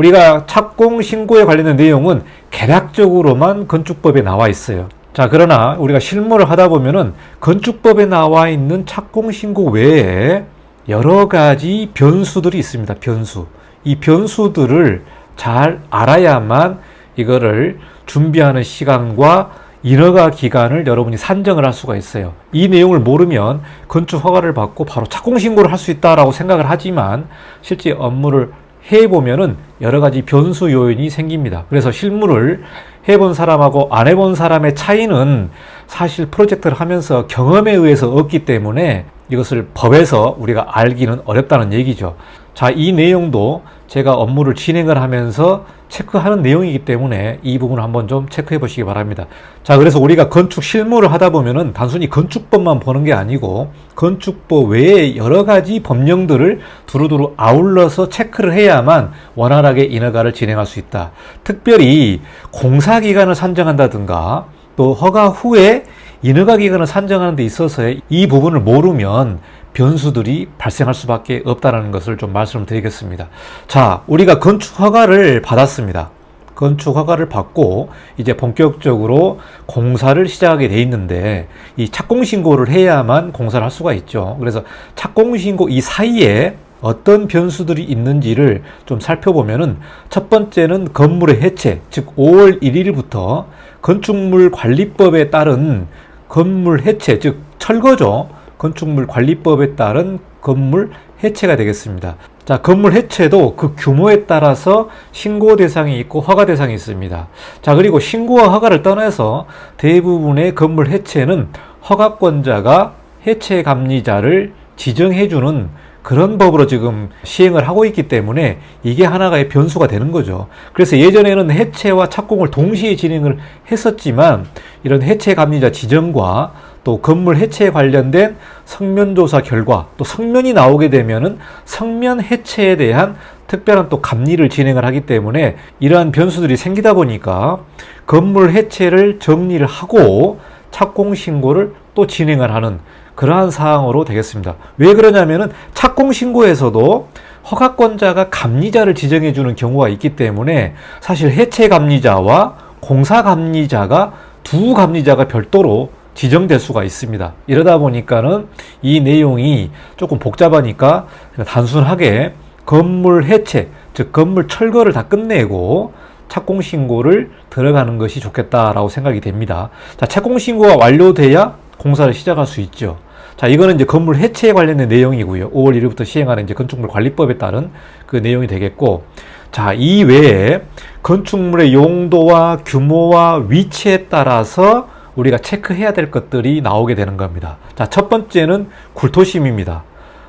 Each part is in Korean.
우리가 착공 신고에 관련된 내용은 개략적으로만 건축법에 나와 있어요. 자, 그러나 우리가 실무를 하다 보면은 건축법에 나와 있는 착공 신고 외에 여러 가지 변수들이 있습니다. 변수. 이 변수들을 잘 알아야만 이거를 준비하는 시간과 인허가 기간을 여러분이 산정을 할 수가 있어요. 이 내용을 모르면 건축 허가를 받고 바로 착공 신고를 할 수 있다라고 생각을 하지만 실제 업무를 해 보면은 여러 가지 변수 요인이 생깁니다. 그래서 실무를 해본 사람하고 안 해본 사람의 차이는 사실 프로젝트를 하면서 경험에 의해서 없기 때문에 이것을 법에서 우리가 알기는 어렵다는 얘기죠. 자, 이 내용도 제가 업무를 진행을 하면서 체크하는 내용이기 때문에 이 부분을 한번 좀 체크해 보시기 바랍니다. 자, 그래서 우리가 건축 실무를 하다 보면은 단순히 건축법만 보는 게 아니고 건축법 외에 여러 가지 법령들을 두루두루 아울러서 체크를 해야만 원활하게 인허가를 진행할 수 있다. 특별히 공사 기간을 산정한다든가 또 허가 후에 인허가 기간을 산정하는 데 있어서의 이 부분을 모르면 변수들이 발생할 수밖에 없다는 것을 좀 말씀드리겠습니다. 자, 우리가 건축 허가를 받았습니다. 건축 허가를 받고 이제 본격적으로 공사를 시작하게 돼 있는데 이 착공 신고를 해야만 공사를 할 수가 있죠. 그래서 착공 신고 이 사이에 어떤 변수들이 있는지를 좀 살펴보면은 첫 번째는 건물의 해체, 즉 5월 1일부터 건축물 관리법에 따른 건물 해체, 즉 철거죠. 건축물 관리법에 따른 건물 해체가 되겠습니다. 자, 건물 해체도 그 규모에 따라서 신고 대상이 있고 허가 대상이 있습니다. 자, 그리고 신고와 허가를 떠나서 대부분의 건물 해체는 허가권자가 해체 감리자를 지정해주는 그런 법으로 지금 시행을 하고 있기 때문에 이게 하나의 변수가 되는 거죠. 그래서 예전에는 해체와 착공을 동시에 진행을 했었지만 이런 해체 감리자 지정과 또 건물 해체에 관련된 성면 조사 결과 또 성면이 나오게 되면은 성면 해체에 대한 특별한 또 감리를 진행을 하기 때문에 이러한 변수들이 생기다 보니까 건물 해체를 정리를 하고 착공 신고를 또 진행을 하는 그러한 사항으로 되겠습니다. 왜 그러냐면은 착공 신고에서도 허가권자가 감리자를 지정해 주는 경우가 있기 때문에 사실 해체 감리자와 공사 감리자가 두 감리자가 별도로 지정될 수가 있습니다. 이러다 보니까는 이 내용이 조금 복잡하니까 단순하게 건물 해체, 즉 건물 철거를 다 끝내고 착공 신고를 들어가는 것이 좋겠다라고 생각이 됩니다. 자, 착공 신고가 완료돼야 공사를 시작할 수 있죠. 자, 이거는 이제 건물 해체에 관련된 내용이고요. 5월 1일부터 시행하는 이제 건축물 관리법에 따른 그 내용이 되겠고, 자, 이 외에 건축물의 용도와 규모와 위치에 따라서 우리가 체크해야 될 것들이 나오게 되는 겁니다. 자, 첫 번째는 굴토심입니다.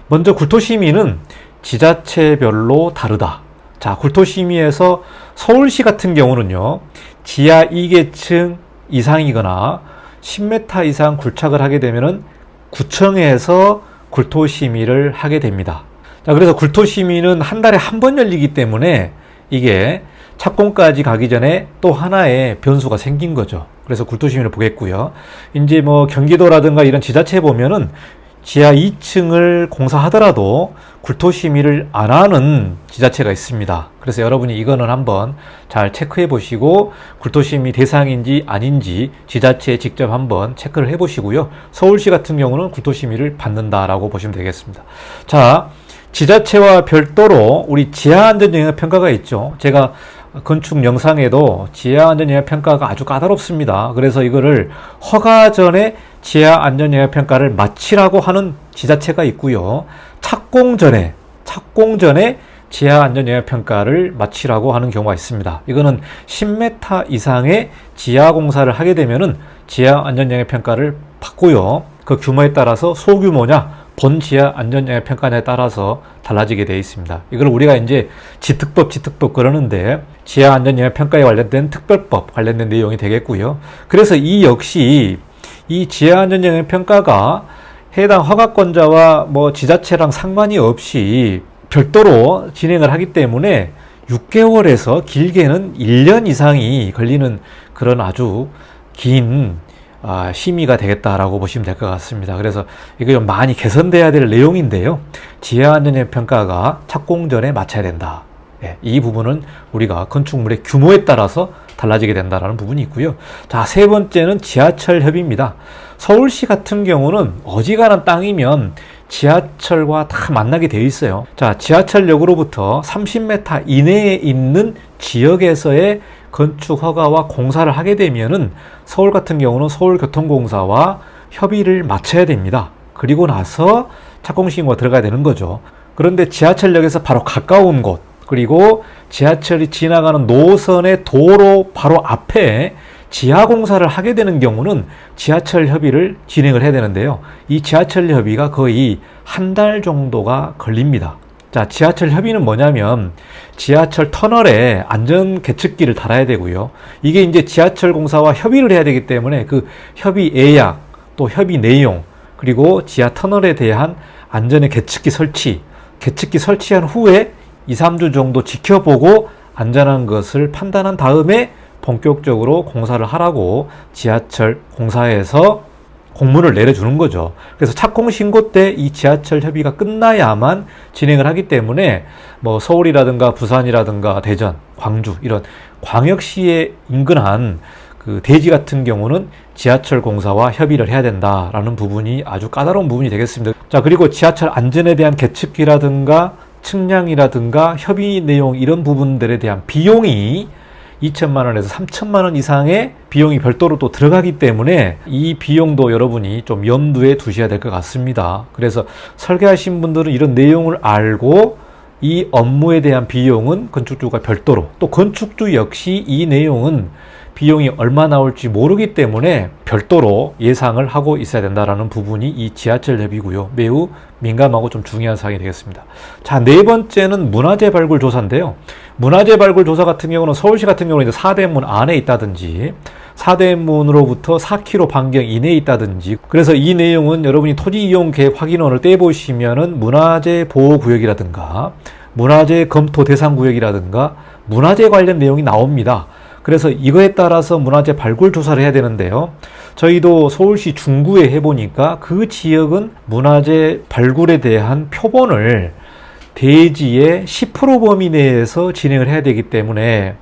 먼저 굴토심의는 지자체별로 다르다. 자, 굴토심의에서 서울시 같은 경우는요, 지하 2계층 이상이거나 10m 이상 굴착을 하게 되면은 구청에서 굴토심의를 하게 됩니다. 자, 그래서 굴토심의는 한 달에 한 번 열리기 때문에 이게 착공까지 가기 전에 또 하나의 변수가 생긴 거죠. 그래서 굴토심의를 보겠고요. 이제 뭐 경기도라든가 이런 지자체 보면은 지하 2층을 공사하더라도 굴토심의를 안 하는 지자체가 있습니다. 그래서 여러분이 이거는 한번 잘 체크해 보시고 굴토심의 대상인지 아닌지 지자체에 직접 한번 체크를 해 보시고요. 서울시 같은 경우는 굴토심의를 받는다라고 보시면 되겠습니다. 자, 지자체와 별도로 우리 지하안전영역 평가가 있죠. 제가 건축 영상에도 지하 안전영역 평가가 아주 까다롭습니다. 그래서 이거를 허가 전에 지하 안전영역 평가를 마치라고 하는 지자체가 있고요. 착공 전에 착공 전에 지하 안전영역 평가를 마치라고 하는 경우가 있습니다. 이거는 10m 이상의 지하 공사를 하게 되면은 지하 안전영역 평가를 받고요. 그 규모에 따라서 소규모냐 본지하 안전영역 평가에 따라서 달라지게 되어 있습니다. 이걸 우리가 이제 지특법, 지특법 그러는데 지하 안전영역 평가에 관련된 특별법 관련된 내용이 되겠고요. 그래서 이 역시 이 지하 안전영역 평가가 해당 허가권자와 뭐 지자체랑 상관이 없이 별도로 진행을 하기 때문에 6개월에서 길게는 1년 이상이 걸리는 그런 아주 긴 아, 심의가 되겠다라고 보시면 될 것 같습니다. 그래서 이거 좀 많이 개선돼야 될 내용인데요. 지하 안전의 평가가 착공 전에 마쳐야 된다. 예, 이 부분은 우리가 건축물의 규모에 따라서 달라지게 된다라는 부분이 있고요. 자, 세 번째는 지하철 협의입니다. 서울시 같은 경우는 어지간한 땅이면 지하철과 다 만나게 되어 있어요. 자, 지하철역으로부터 30m 이내에 있는 지역에서의 건축 허가와 공사를 하게 되면은 서울 같은 경우는 서울교통공사와 협의를 마쳐야 됩니다. 그리고 나서 착공신고가 들어가야 되는 거죠. 그런데 지하철역에서 바로 가까운 곳, 그리고 지하철이 지나가는 노선의 도로 바로 앞에 지하 공사를 하게 되는 경우는 지하철 협의를 진행을 해야 되는데요. 이 지하철 협의가 거의 한 달 정도가 걸립니다. 자, 지하철 협의는 뭐냐면 지하철 터널에 안전 계측기를 달아야 되고요. 이게 이제 지하철 공사와 협의를 해야 되기 때문에 그 협의 예약, 또 협의 내용, 그리고 지하 터널에 대한 안전의 계측기 설치, 계측기 설치한 후에 2, 3주 정도 지켜보고 안전한 것을 판단한 다음에 본격적으로 공사를 하라고 지하철 공사에서 공문을 내려주는 거죠. 그래서 착공 신고 때 이 지하철 협의가 끝나야만 진행을 하기 때문에 뭐 서울이라든가 부산이라든가 대전, 광주 이런 광역시에 인근한 그 대지 같은 경우는 지하철 공사와 협의를 해야 된다라는 부분이 아주 까다로운 부분이 되겠습니다. 자, 그리고 지하철 안전에 대한 계측기라든가 측량이라든가 협의 내용 이런 부분들에 대한 비용이 2천만 원에서 3천만 원 이상의 비용이 별도로 또 들어가기 때문에 이 비용도 여러분이 좀 염두에 두셔야 될 것 같습니다. 그래서 설계하신 분들은 이런 내용을 알고 이 업무에 대한 비용은 건축주가 별도로 또 건축주 역시 이 내용은 비용이 얼마 나올지 모르기 때문에 별도로 예상을 하고 있어야 된다라는 부분이 이 지하철 협의고요. 매우 민감하고 좀 중요한 사항이 되겠습니다. 자, 네 번째는 문화재 발굴 조사인데요. 문화재 발굴 조사 같은 경우는 서울시 같은 경우는 이제 사대문 안에 있다든지 사대문으로부터 4km 반경 이내에 있다든지 그래서 이 내용은 여러분이 토지 이용 계획 확인원을 떼보시면은 문화재 보호 구역이라든가 문화재 검토 대상 구역이라든가 문화재 관련 내용이 나옵니다. 그래서 이거에 따라서 문화재 발굴 조사를 해야 되는데요. 저희도 서울시 중구에 해보니까 그 지역은 문화재 발굴에 대한 표본을 대지의 10% 범위 내에서 진행을 해야 되기 때문에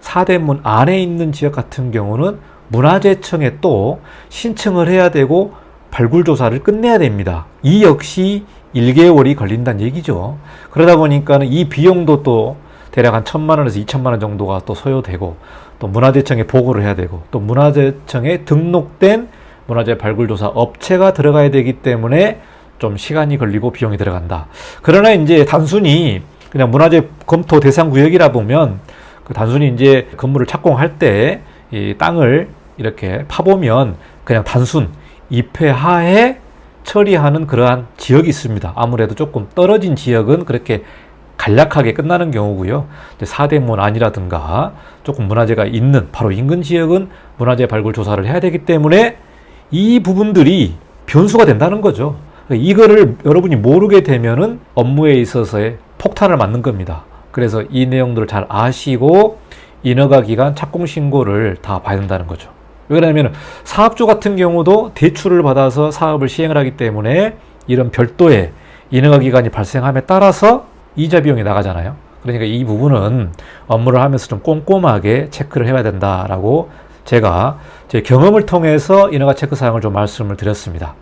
사대문 안에 있는 지역 같은 경우는 문화재청에 또 신청을 해야 되고 발굴 조사를 끝내야 됩니다. 이 역시 1개월이 걸린다는 얘기죠. 그러다 보니까는 이 비용도 또 대략 한 천만 원에서 이천만 원 정도가 또 소요되고 또 문화재청에 보고를 해야 되고 또 문화재청에 등록된 문화재 발굴 조사 업체가 들어가야 되기 때문에 좀 시간이 걸리고 비용이 들어간다. 그러나 이제 단순히 그냥 문화재 검토 대상 구역이라 보면 그 단순히 이제 건물을 착공할 때 이 땅을 이렇게 파보면 그냥 단순 입회하에 처리하는 그러한 지역이 있습니다. 아무래도 조금 떨어진 지역은 그렇게 간략하게 끝나는 경우고요. 사대문 아니라든가 조금 문화재가 있는 바로 인근 지역은 문화재 발굴 조사를 해야 되기 때문에 이 부분들이 변수가 된다는 거죠. 이거를 여러분이 모르게 되면은 업무에 있어서의 폭탄을 맞는 겁니다. 그래서 이 내용들을 잘 아시고 인허가 기간 착공 신고를 다 봐야 된다는 거죠. 왜 그러냐면 사업주 같은 경우도 대출을 받아서 사업을 시행을 하기 때문에 이런 별도의 인허가 기간이 발생함에 따라서 이자 비용이 나가잖아요. 그러니까 이 부분은 업무를 하면서 좀 꼼꼼하게 체크를 해야 된다라고 제가 제 경험을 통해서 인허가 체크 사항을 좀 말씀을 드렸습니다.